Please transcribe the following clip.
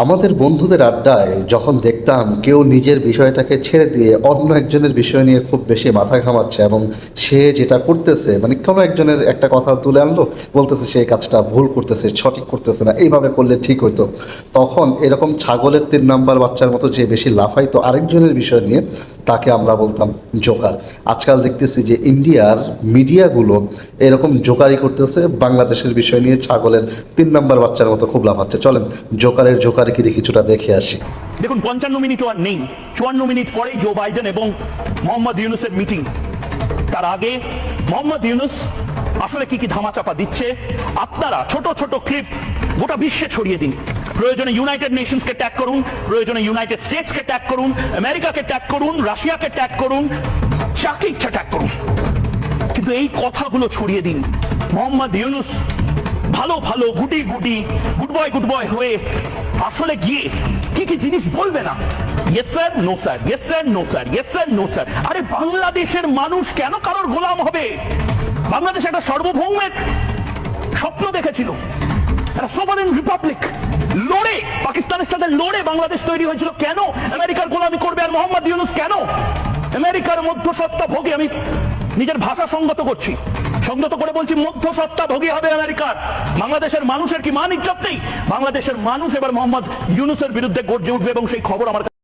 আমাদের বন্ধুদের আড্ডায় যখন দেখতাম কেউ নিজের বিষয়টাকে ছেড়ে দিয়ে অন্য একজনের বিষয় নিয়ে খুব বেশি মাথা ঘামাচ্ছে এবং সে যেটা করতেছে মানে কোনো একজনের একটা কথা তুলে আনলো, বলতেছে সে কাজটা ভুল করতেছে, সঠিক করতেছে না, এইভাবে করলে ঠিক হতো তখন এরকম ছাগলের তিন নাম্বার বাচ্চার মতো যে বেশি লাফাইতো আরেকজনের বিষয় নিয়ে, তাকে আমরা বলতাম জোকার। আজকাল দেখতেছি যে ইন্ডিয়ার মিডিয়াগুলো এরকম জোকারি করতেছে, বাংলাদেশের বিষয় নিয়ে ছাগলের তিন নাম্বার বাচ্চার মতো খুব লাফাচ্ছে। চলেন, জোকারের জোকারিগিরি কিছুটা দেখে আসি। দেখুন, পঞ্চান্ন মিনিটও আর নেই। চুয়ান্ন মিনিট পরেই জো বাইডেন এবং মোহাম্মদ ইউনুসের মিটিং তার আগে মোহাম্মদ ইউনুস আসলে কি কি ধামাচাপা দিচ্ছে? আপনারা ছোট ছোট ক্লিপ গোটা বিশ্বে ছড়িয়ে দিন। প্রয়োজনে ইউনাইটেড নেশনসকে ট্যাগ করুন, প্রয়োজনে ইউনাইটেড স্টেটসকে ট্যাগ করুন আমেরিকাকে ট্যাগ করুন রাশিয়াকে ট্যাগ করুন, যাকে ইচ্ছা ট্যাগ করুন। কিন্তু এই কথাগুলো ছড়িয়ে দিন। মোহাম্মদ ইউনুস ভালো ভালো, গুটি গুটি গুড বয় গুড বয় হয়ে আসলে গিয়ে কি কি জিনিস বলবে না? Yes sir no sir yes sir no sir yes sir no sir আরে বাংলাদেশের মানুষ কেন কারোর গোলাম হবে? বাংলাদেশ একটা সার্বভৌমের স্বপ্ন দেখেছিল। সোভারেন রিপাবলিক লড়ে, পাকিস্তানের সাথে লড়ে বাংলাদেশ তৈরি হয়েছিল। কেন? আমেরিকার গোলামি করবে আর মোহাম্মদ ইউনুস কেন? আমেরিকার মধ্যসত্তা ভোগী আমি নিজের ভাষা সংগত করছি। সংগত করে বলছি মধ্যসত্তা ভোগী হবে আমেরিকার। বাংলাদেশের মানুষের কি মান ইজ্জত নেই? বাংলাদেশের মানুষ এবার মোহাম্মদ ইউনুসের বিরুদ্ধে গর্জে উঠবে এবং সেই খবর আমার